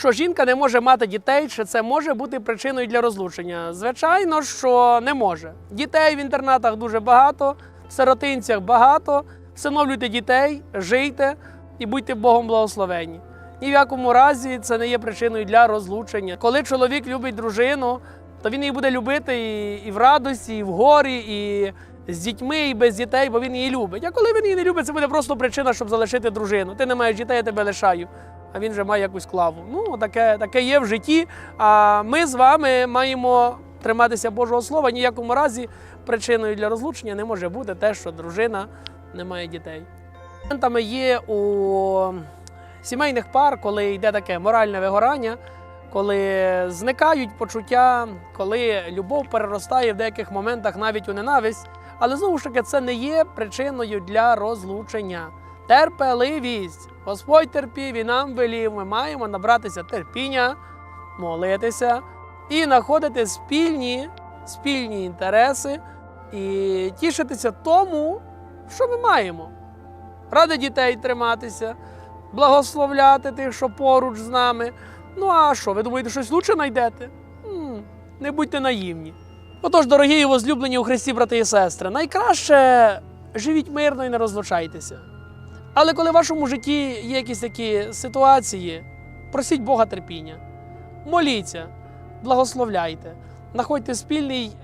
Що жінка не може мати дітей, чи це може бути причиною для розлучення? Звичайно, що не може. Дітей в інтернатах дуже багато, в сиротинцях багато. Всиновлюйте дітей, жийте і будьте Богом благословені. Ні в якому разі це не є причиною для розлучення. Коли чоловік любить дружину, то він її буде любити і, в радості, і в горі, і з дітьми, і без дітей, бо він її любить. А коли він її не любить, це буде просто причина, щоб залишити дружину. Ти не маєш дітей, я тебе лишаю. А він вже має якусь клаву. Ну, таке, таке є в житті. А ми з вами маємо триматися Божого Слова. Ніякому разі причиною для розлучення не може бути те, що дружина не має дітей. Моментами є у сімейних пар, коли йде таке моральне вигорання, коли зникають почуття, коли любов переростає в деяких моментах навіть у ненависть. Але знову ж таки, це не є причиною для розлучення. Терпеливість. Господь терпів і нам велів. Ми маємо набратися терпіння, молитися і знаходити спільні, спільні інтереси і тішитися тому, що ми маємо. Ради дітей триматися, благословляти тих, що поруч з нами. Ну а що, ви думаєте, щось лучше знайдете? Не будьте наївні. Отож, дорогі і возлюблені у Христі, брати і сестри, найкраще живіть мирно і не розлучайтеся. Але коли в вашому житті є якісь такі ситуації, просіть Бога терпіння, моліться, благословляйте, знаходьте спільний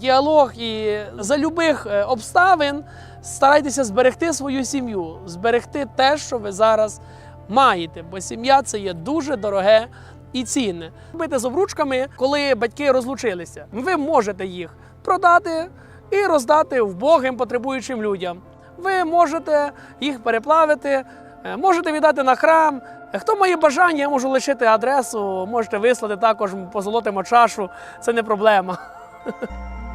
діалог і за любих е, обставин старайтеся зберегти свою сім'ю, зберегти те, що ви зараз маєте, бо сім'я це є дуже дороге і цінне. Робити з обручками, коли батьки розлучилися. Ви можете їх продати і роздати вбогим потребуючим людям. Ви можете їх переплавити, е, можете віддати на храм. Хто має бажання, я можу лишити адресу, можете вислати також позолотимо чашу, це не проблема.